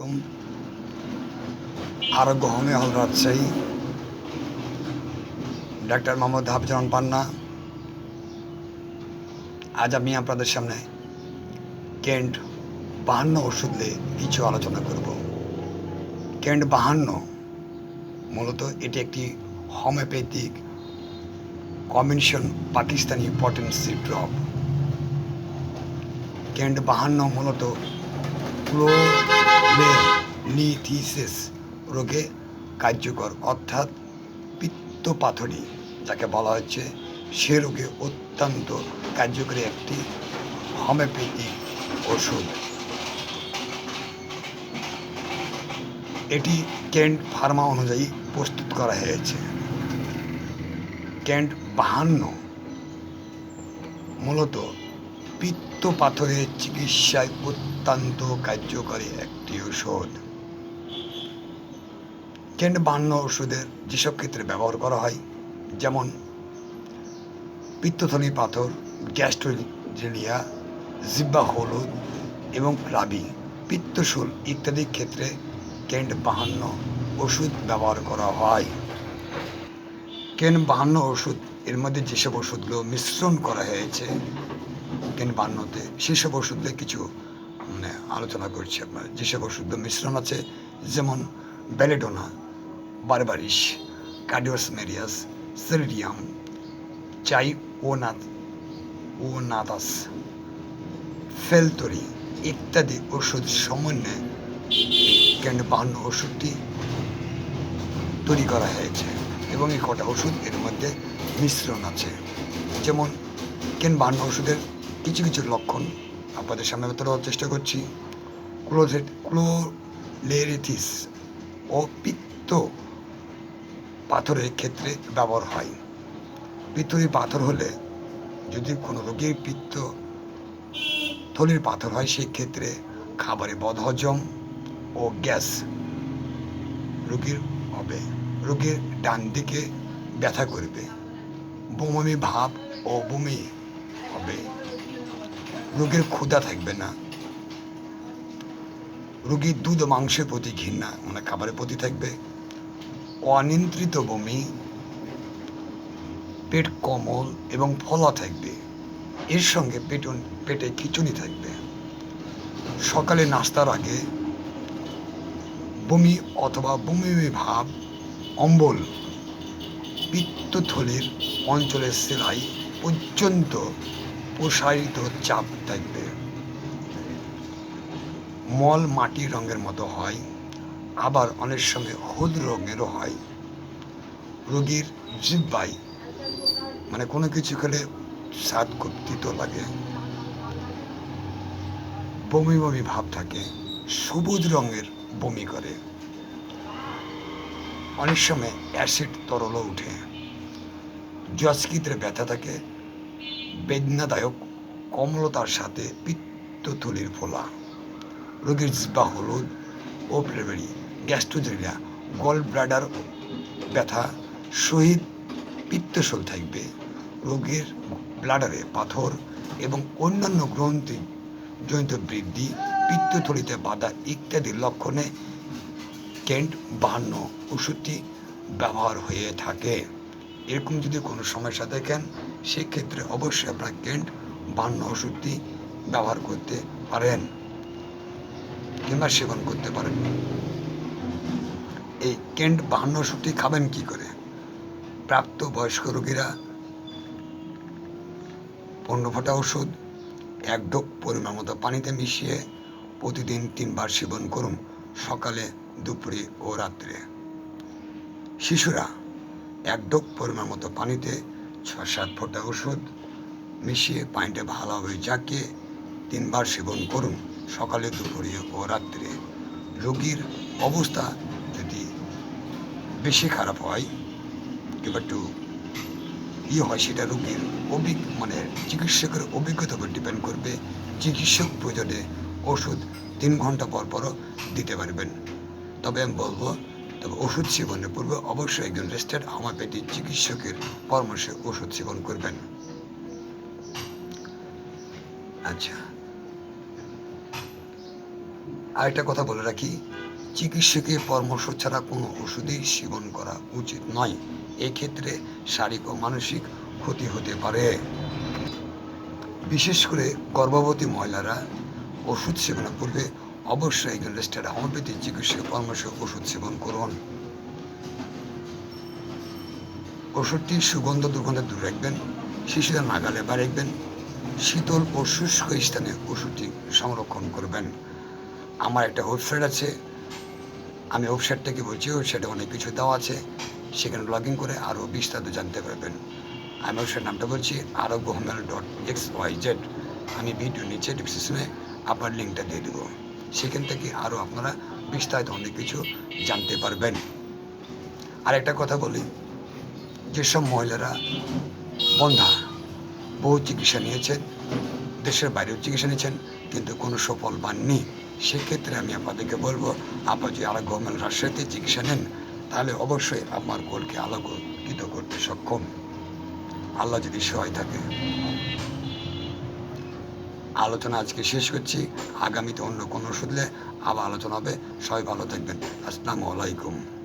আলাইকুম আরোগ্য হোমে হল রাজশাহী। ডাক্তার মোহাম্মদ হাফজান পান্না। আজ আমি আপনাদের সামনে কেন্ট বাহান্ন ওষুধ নিয়ে কিছু আলোচনা করব। কেন্ট বাহান্ন মূলত এটি একটি হোমিওপ্যাথিক কম্বিনেশন পাকিস্তানি পটেন্সি ড্রপ। কেন্ট বাহান্ন মূলত ক্লোলেলিথিসিস রোগে কার্যকর, অর্থাৎ পিত্তপাথরি যাকে বলা হচ্ছে, সে রোগে অত্যন্ত কার্যকরী একটি হোমিওপ্যাথিক ওষুধ। এটি কেন্ট ফার্মা অনুযায়ী প্রস্তুত করা হয়েছে। কেন্ট বাহান্ন মূলত পিত্ত পাথরের চিকিৎসায় অত্যন্ত কার্যকরী একটি ওষুধ কেন্ট বাহান্ন ওষুধের যেসব ক্ষেত্রে ব্যবহার করা হয়, যেমন পিত্তথলি পাথর গ্যাস্ট্রোজেলিয়া জিব্বা হলুদ এবং রাবি, পিত্তশুল ইত্যাদি ক্ষেত্রে কেন্ট বাহান্ন ওষুধ ব্যবহার করা হয়। কেন বাহান্ন ওষুধ এর মধ্যে যেসব ওষুধগুলো মিশ্রণ করা হয়েছে কেন বাহান্নতে সেসব ওষুধে কিছু মানে আলোচনা করছি আপনার। যেসব ওষুধ মিশ্রণ আছে, যেমন ব্যালেডোনা বারবারিস কার্ডিওসমেরিয়াস সেরিডিয়াম, চাই ওনাথ ওনাতাস, ফেলতরি ইত্যাদি ওষুধ সমন্বয়ে কেন বাহান্ন ওষুধটি তৈরি করা হয়েছে। এবং এই কটা ওষুধ এর মধ্যে মিশ্রণ আছে। যেমন কেন বাহান্ন ওষুধের কিছু কিছু লক্ষণ আপনাদের সামনে তুলে ধরার চেষ্টা করছি। ক্লোজেট, ক্লোলেরিথিস ও পিত্ত পাথরের ক্ষেত্রে ব্যবহার হয়। পিত্তরি পাথর হলে যদি কোনো রোগীর পিত্ত থলির পাথর হয় সেই ক্ষেত্রে খাবারে বদহজম ও গ্যাস রোগীর হবে। রোগীর ডান দিকে ব্যথা করবে। বমি, ভাব ও বমি হবে। রোগীর ক্ষুধা থাকবে না। রোগীর দুধ মাংসের প্রতি ঘৃণা মানে খাবারের প্রতি থাকবে। অনিয়ন্ত্রিত বমি, পেট কমল এবং ফলা থাকবে। এর সঙ্গে পেট পেটে খিচুড়ি থাকবে। সকালে নাস্তার আগে বমি অথবা বমি ভাব, অম্বল, পিত্তথলির অঞ্চলের সেলাই পর্যন্ত প্রসারিত চাপ থাকবে মল মাটি রঙের মতো হয়, আবার অনেক সময় হলুদ রঙেরও হয়। রোগীর জিব্বাই মানে কোনো কিছু খেলে স্বাদ খুব তিতো লাগে। বমি বমি ভাব থাকে, সবুজ রঙের বমি করে। অনেক সময় অ্যাসিড তরলও উঠে। যস্কিত্রে ব্যথা থাকে বেদনাদায়ক কমলতার সাথে পিত্তথলির ফোলা। রোগীর জিব্বা হলুদ ও প্লেবেরি গ্যাস্ট্রোজেরিয়া গল ব্লাডার ব্যথা, সহিত পিত্তশোল থাকবে। রোগীর ব্লাডারে পাথর এবং অন্যান্য গ্রন্থি জনিত বৃদ্ধি, পিত্তথলিতে বাধা ইত্যাদি লক্ষণে কেন্ট বাহান্ন ওষুধটি ব্যবহার হয়ে থাকে। এরকম যদি কোনো সমস্যা দেখেন, সেক্ষেত্রে অবশ্যই আপনারা কেন্ট বাহান্ন ওষুধটি ব্যবহার করতে পারেন কিংবা সেবন করতে পারেন। এই কেন্ট বাহান্ন ওষুধটি খাবেন কি করে? প্রাপ্ত বয়স্ক রোগীরা পনেরো ফোঁটা ওষুধ, এক ডোক পরিমাণ মতো পানিতে মিশিয়ে প্রতিদিন তিনবার সেবন করুন সকালে, দুপুরে ও রাত্রে। শিশুরা এক ডোক পরিমাণ মতো পানিতে ছ সাত ফোঁটা ওষুধ মিশিয়ে পানিটা ভালোভাবে জাকিয়ে তিনবার সেবন করুন সকালে, দুপুরে ও রাত্রে। রোগীর অবস্থা যদি বেশি খারাপ হয় কিংবা একটু ইয়ে হয় সেটা রোগীর অভিজ্ঞ মানে চিকিৎসকের অভিজ্ঞতার উপর ডিপেন্ড করবে। চিকিৎসক প্রয়োজনে ওষুধ তিন ঘণ্টা পর পরও দিতে পারবেন। তবে আমি বলব তবে ওষুধ সেবনের পূর্বে অবশ্যই একজন রেজিস্টার্ড হোমিওপ্যাথি চিকিৎসকের পরামর্শে ওষুধ সেবন করবেন। আচ্ছা। আরেকটা কথা বলে রাখি, চিকিৎসকের পরামর্শ ছাড়া কোনো ওষুধই সেবন করা উচিত নয়। এক্ষেত্রে শারীরিক ও মানসিক ক্ষতি হতে পারে। বিশেষ করে গর্ভবতী মহিলারা ওষুধ সেবনের পূর্বে অবশ্যই রেজিস্টার্ড হোমিওপ্যাথি চিকিৎসকের পরামর্শ ওষুধ সেবন করুন। ওষুধটি সুগন্ধ দুর্গন্ধ দূরে রাখবেন, শিশুদের নাগালে বা রাখবেন, শীতল ও শুষ্ক স্থানে ওষুধটি সংরক্ষণ করবেন। আমার একটা ওয়েবসাইট আছে, আমি ওয়েবসাইট থেকে বলছি ওয়েবসাইটে অনেক কিছু দেওয়া আছে, সেখানে লগ ইন করে আরও বিস্তারিত জানতে পারবেন। আমি ওয়েবসাইট নামটা বলছি আরোগ্য হোমেল ডট এক্স ওয়াই জেড। আমি ভিডিও নিচে ডিসক্রিপশনে আপনার লিঙ্কটা দিয়ে দেবো। সেখান থেকে আরও আপনারা বিস্তারিত অনেক কিছু জানতে পারবেন। আর একটা কথা বলি, যেসব মহিলারা বন্ধা বহু চিকিৎসা নিয়েছেন, দেশের বাইরেও চিকিৎসা নিয়েছেন, কিন্তু কোনো সফল পাননি সেক্ষেত্রে আমি আপনাদেরকে বলব, আপনার যদি আরও গভর্নমেন্ট রাজশাহীতে চিকিৎসা নেন, তাহলে অবশ্যই আপনার গোলকে আলোকিত করতে সক্ষম। আল্লাহ যদি সহায় থাকে। আলোচনা আজকে শেষ করছি। আগামীতে অন্য কোনো ওষুধলে আবার আলোচনা হবে। সবাই ভালো থাকবেন। আসসালামু আলাইকুম।